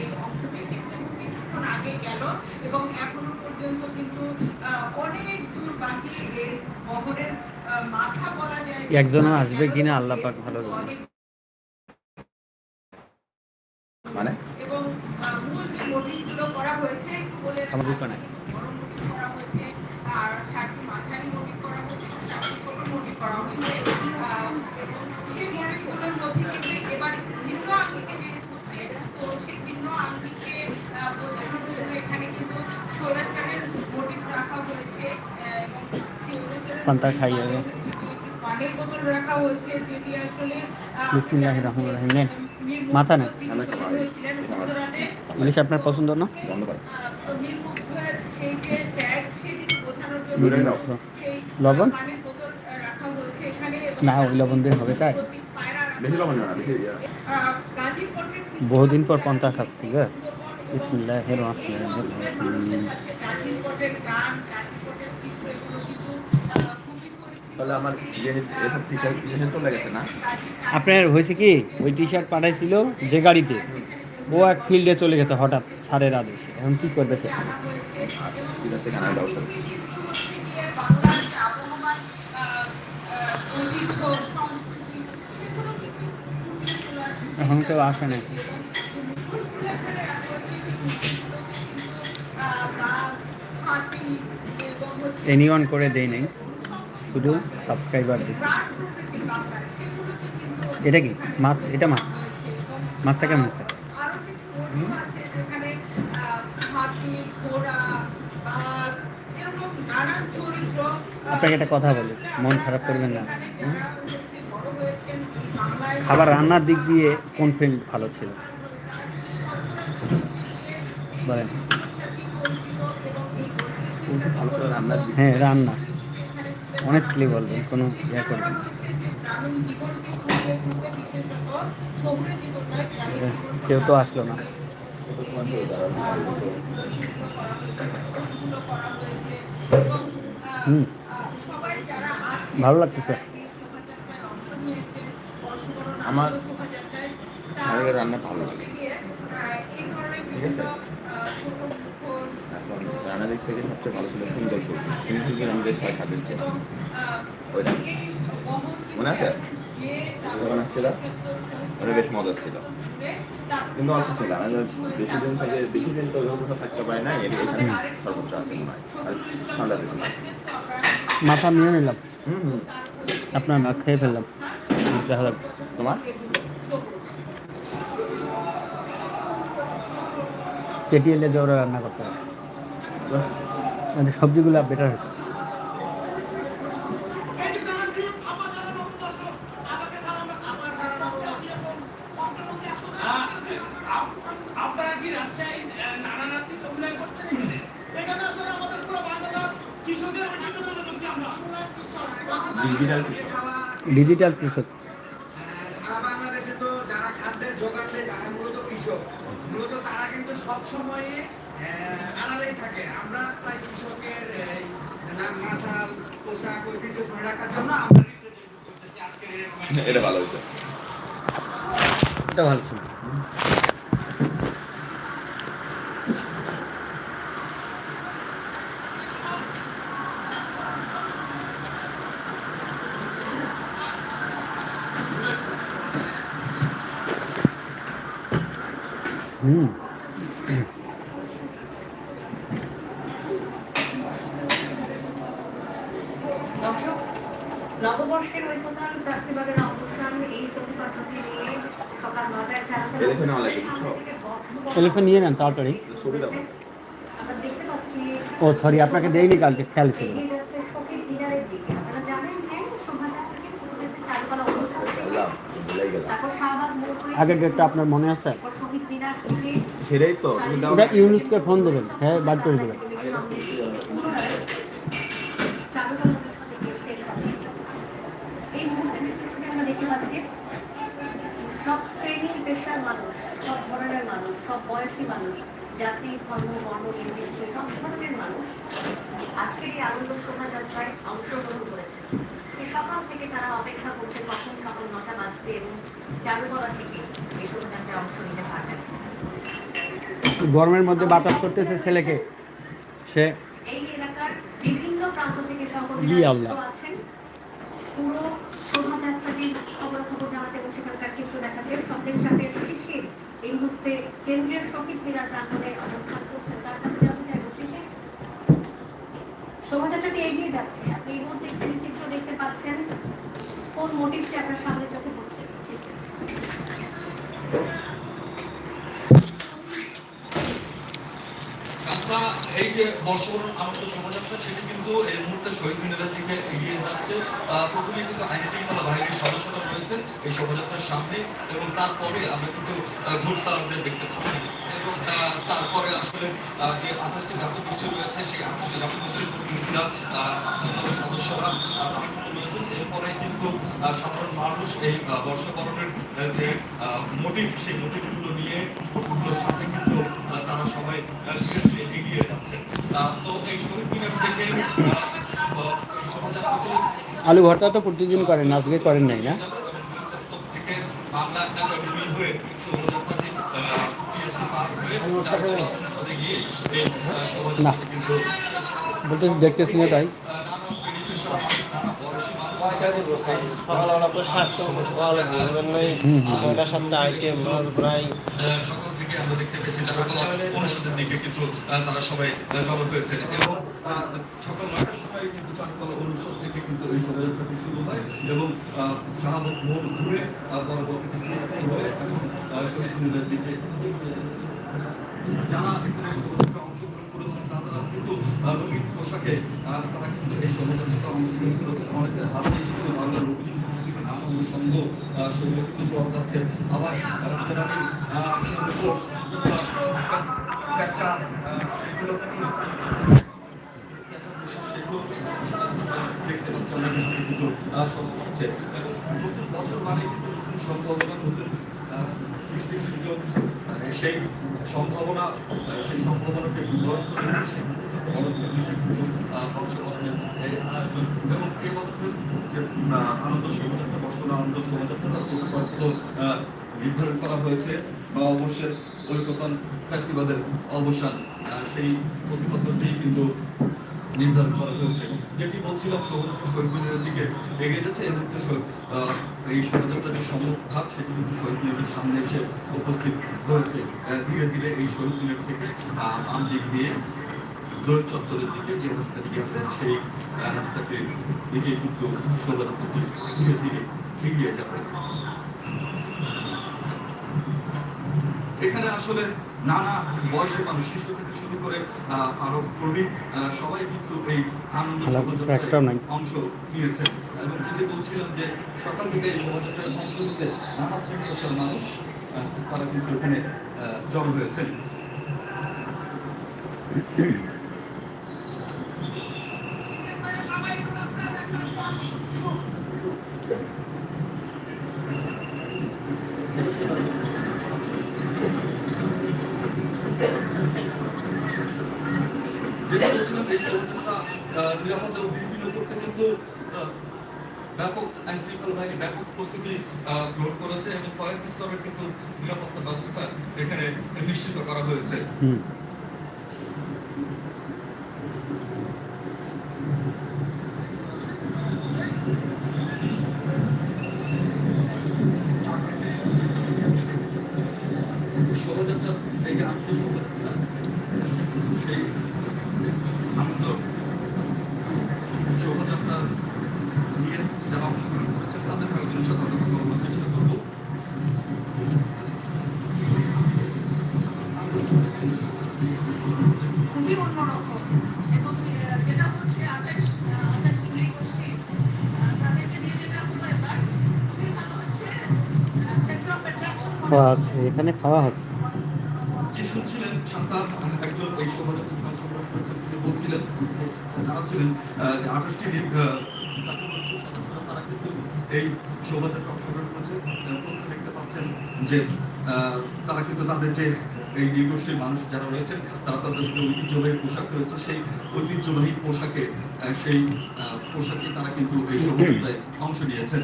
যে অংশটি সেটা কিন্তু কিছুক্ষণ আগে গেল এবং এখনও পর্যন্ত কিন্তু অনেক দূর বাকি এর বহরের মাথা বলা যায় যে আসবে কিনা আল্লাহ পাক ভালো জানে। মানে এবং মূল যে মোটিভগুলো করা হয়েছে বলে দোকানে। যেটি আসলে আহ, বিসমিল্লাহির রহমানির রহিম। নেন। মাথা নেন। ইলিশ আপনার পছন্দ না লবণ? না, ওই লবণ দিয়ে হবে তাই? বহুদিন পর পন্তা খাচ্ছি গো বিসমিল্লাহির এই রহমানির রহিম আপনার হয়েছে কি, ওই টি শার্ট পাঠাইছিল যে গাড়িতে। ও এক ফিল্ডে চলে গেছে হঠাৎ সারের আদেশ। এখন কি করবে সে? এখন কেউ আসে না এনিওয়ান করে দেয় নাই। শুধু সাবস্ক্রাইবার দিচ্ছে এটা কি? মাছ? এটা মাছ? মাছটা কেমন আহ, আপনাকে একটা কথা বলি মন খারাপ করবেন না। খাবার রান্নার দিক দিয়ে কোন ফিল্ম ভালো ছিল? বলেন। হ্যাঁ রান্না। অনেস্টলি বলবেন কোনো ইয়ে করবেন কেউ তো আসলো না। হুম। ভালো লাগতেছে। বর্ষবরণ আমার রান্না ভালো লাগে। ঠিক আছে। রান্নার দিক থেকে সবচেয়ে ভালো ছিল সুন্দর সুন্দর আমি বেশ ছিলাম ওইটা মনে আছে? যখন আসছিল ওটা বেশ মজা ছিল। কিন্তু অল্প ছিল আমি বেশি দিন থেকে বেশি দিন তো থাকতে পারি না এখানে সর্বোচ্চ আছে মনে হয়। ঠান্ডা বেশি মাথা নিয়ে নিলাম। হুম হুম। আপনার না খেয়ে ফেললাম। দেখা যাক তোমার? কেটিএলে জোরে রান্না করতে হবে সবজিগুলো বেটার হতো ডিজিটাল কি সব সময়ে আড়ালেই থাকে। আমরা তাই কৃষকের এই নাম মাথাল পোশাক ঐতিহ্য ধরে রাখার জন্য আমরা করতেছি আজকের এটা ভালো হয়েছে। এটা ভালো ছিল। হুম। দর্শক নববর্ষের ঐক্যতান ফেস্টিভ্যালের অনুষ্ঠান এই প্রতিপাদ্যকে নিয়ে সকাল নটায়? টেলিফোন নেন তাড়াতাড়ি। ও সরি আপনাকে দেইনি কালকে খেয়াল ছিল। আগের ডেটটা আপনার মনে আছে? সেটাই তো। ওটা ইউনুসকে ফোন দেবেন। হ্যাঁ বাদ করে দেবেন। সব শ্রেণির পেশার মানুষ সব ধরনের মানুষ সব বয়সী মানুষ জাতি ধর্ম বর্ণ নির্বিশেষে সব ধরনের মানুষ আজকের এই আনন্দ শোভাযাত্রায় অংশগ্রহণ করেছে সকাল থেকে তারা অপেক্ষা করছে কখন সকাল নটা বাজবে এবং চারুকলা থেকে এই শোভাযাত্রায় অংশ নিতে পারবেন গরমের মধ্যে বাতাস করতেছে ছেলেকে। সে এই এলাকার বিভিন্ন প্রান্ত থেকে আছেন। পুরো শোভাযাত্রাটির খবর খবর জানাতে এবং সেখানকার চিত্র দেখাতে সন্দেশ সাথে শীর্ষে এই মুহূর্তে কেন্দ্রীয় শহীদ মিনার প্রাঙ্গণে অবস্থান করছেন তার কাছে জানতে চাইব শীর্ষে শোভাযাত্রাটি এগিয়ে যাচ্ছে। আপনি এই মুহূর্তে একটি চিত্র দেখতে পাচ্ছেন। কোন মোটিভটি আপনার সামনে চোখে পড়ছে? যে বর্ষবরণ আমাদের শোভাযাত্রা, সেটি কিন্তু এই মুহূর্তে শহীদ মিনারের দিকে এগিয়ে যাচ্ছে। প্রথমে কিন্তু আইন শৃঙ্খলা বাহিনীর সদস্যরা রয়েছেন এই শোভাযাত্রার সামনে এবং তারপরে আমরা কিন্তু ঘুরসালামদের দেখতে পাচ্ছি তারপরে আসলে যে আঠাশটি জাতীয় গোষ্ঠী রয়েছে সেই আঠাশটি জাতীয় গোষ্ঠীর প্রতিনিধিরা সদস্যরা রয়েছেন। এরপরে কিন্তু সাধারণ মানুষ এই বর্ষবরণের যে মোটিভ সেই মোটিভগুলো নিয়ে মোটিভগুলোর সাথে কিন্তু তারা সবাই এগিয়ে যাচ্ছে তো এই শহীদ মিনার থেকে আলু ভর্তা তো প্রতিদিন করেন আজকে করেন নাই না? বাংলা হয়ে কিন্তু বলতে দেখতেছি না তাই। সাতটা প্রায় থেকে আমরা দিকে কিন্তু সবাই হয়েছে এবং সকাল কিন্তু অনুষদ থেকে কিন্তু এই শোভাযাত্রাটি শুরু হয় এবং মোড় ঘুরে পরবর্তীতে দিকে। যারা এখানে অংশগ্রহণ করেছেন তারা কিন্তু রঙিন পোশাকে তারা কিন্তু এই শোভাযাত্রাতে অংশগ্রহণ করেছেন অনেকের হাতে কিন্তু বাংলার রবীন্দ্র সংস্কৃতির আনন্দ সঙ্গ সেগুলো কিন্তু সব আবার রাজারানী ঘোষ দেখতে পাচ্ছি কিন্তু সম্ভব হচ্ছে। এবং নতুন বছর মানে কিন্তু নতুন সম্ভাবনা নতুন সেই সম্ভাবনা সেই সম্ভাবনাকে বিবরণ করে সেই এবং এই বছরের যে আনন্দ শোভাযাত্রা বর্ষবরণ আনন্দ প্রতিপাদ্য আহ, নির্ধারণ করা হয়েছে বা অবশ্যই ঐকতান ফ্যাসিবাদের অবসান সেই প্রতিপাদ্যতেই কিন্তু নির্ধারণ করা হয়েছে। যেটি বলছিলাম শোভাযাত্রা শহীদ মিনারের দিকে এগিয়ে যাচ্ছে। আহ, এই শোভাযাত্রার যে সম্মুখ সেটি কিন্তু শহীদ মিনারের সামনে এসে উপস্থিত হয়েছে। ধীরে ধীরে এই শহীদ মিনার থেকে আহ, বাম দিক দিয়ে দোল চত্বরের দিকে যে রাস্তাটি আছে সেই আহ, রাস্তাটির দিকে কিন্তু শোভাযাত্রাটি ধীরে ধীরে এগিয়ে যাবে। এখানে আসলে নানা বয়সের মানুষ শিশু থেকে শুরু করে আহ, আরও প্রবীণ আহ, সবাই কিন্তু এই আনন্দ শোভাযাত্রায় অংশ নিয়েছেন। এবং যেটি বলছিলাম যে সকাল থেকে এই শোভাযাত্রায় অংশ নিতে নানা শ্রেণি পেশার মানুষ তারা কিন্তু এখানে আহ, জড়ো হয়েছেন। যেটা বলছিলাম এই শোভাযাত্রা আহ, নিরাপত্তা ও বিভিন্ন করতে কিন্তু আহ, ব্যাপক আইন শৃঙ্খলা বাহিনী ব্যাপক প্রস্তুতি আহ, গ্রহণ করেছে এবং কয়েক স্তরের কিন্তু নিরাপত্তা ব্যবস্থা এখানে নিশ্চিত করা হয়েছে। খাওয়া হচ্ছে এখানে খাওয়া হচ্ছে। তারা কিন্তু তাদের যে এই নির্গোষ্ঠীর মানুষ যারা রয়েছেন, তারা তাদের যে ঐতিহ্যবাহী পোশাক রয়েছে, সেই ঐতিহ্যবাহী পোশাকে সেই পোশাকে তারা কিন্তু এই শোভাযাত্রায় অংশ নিয়েছেন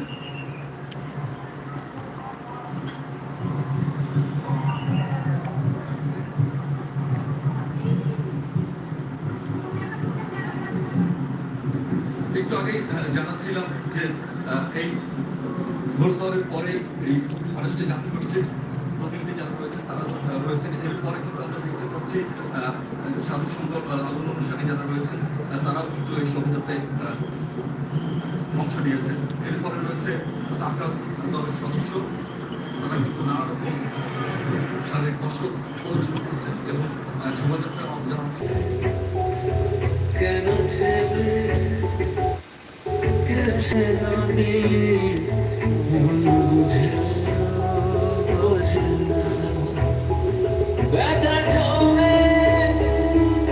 বলছিলাম যে আহ, এই ঘোরসরের পরে এই ফরেস্টে জাতিগোষ্ঠীর প্রতিনিধি যারা রয়েছেন, তারা রয়েছেন, এরপরে কিন্তু আমরা দেখতে পাচ্ছি সাধু সংঘ আগুন অনুষ্ঠানে যারা রয়েছেন তারাও কিন্তু এই শোভাযাত্রায় অংশ নিয়েছেন। এরপরে রয়েছে সার্কাস দলের সদস্য, তারা কিন্তু নানা রকম শারীরিক কষ্ট প্রদর্শন করছেন এবং শোভাযাত্রায় অংশ কেন থেমে গেছে আমি মন বুঝে বোঝে। ব্যথা জমে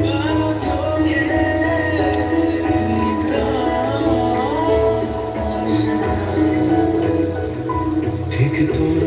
কালো। ঠিক তোর